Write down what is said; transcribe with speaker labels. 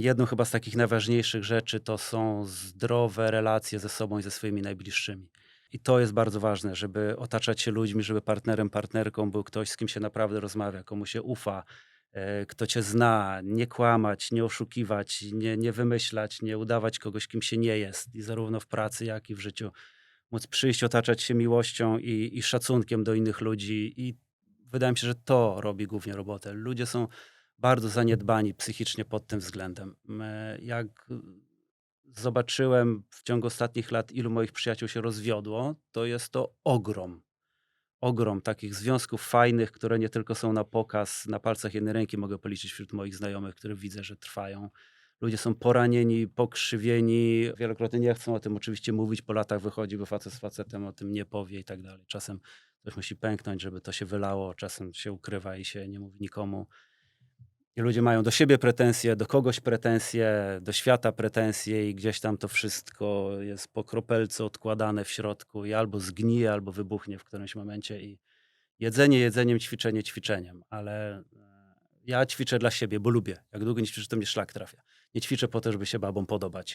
Speaker 1: Jedną chyba z takich najważniejszych rzeczy to są zdrowe relacje ze sobą i ze swoimi najbliższymi. I to jest bardzo ważne, żeby otaczać się ludźmi, żeby partnerem, partnerką był ktoś, z kim się naprawdę rozmawia, komu się ufa, e, kto cię zna, nie kłamać, nie oszukiwać, nie, nie wymyślać, nie udawać kogoś, kim się nie jest. I zarówno w pracy, jak i w życiu. Móc przyjść, otaczać się miłością i, i szacunkiem do innych ludzi. I wydaje mi się, że to robi głównie robotę. Ludzie są bardzo zaniedbani psychicznie pod tym względem. Jak zobaczyłem w ciągu ostatnich lat, ilu moich przyjaciół się rozwiodło, to jest to ogrom. Ogrom takich związków fajnych, które nie tylko są na pokaz, na palcach jednej ręki mogę policzyć wśród moich znajomych, które widzę, że trwają. Ludzie są poranieni, pokrzywieni, wielokrotnie nie chcą o tym oczywiście mówić, po latach wychodzi, bo facet z facetem o tym nie powie i tak dalej. Czasem coś musi pęknąć, żeby to się wylało, czasem się ukrywa i się nie mówi nikomu. I ludzie mają do siebie pretensje, do kogoś pretensje, do świata pretensje i gdzieś tam to wszystko jest po kropelce odkładane w środku i albo zgnije, albo wybuchnie w którymś momencie i jedzenie jedzeniem, ćwiczenie ćwiczeniem, ale e, ja ćwiczę dla siebie, bo lubię. Jak długo nie ćwiczę, to mnie szlak trafia. Nie ćwiczę po to, żeby się babom podobać.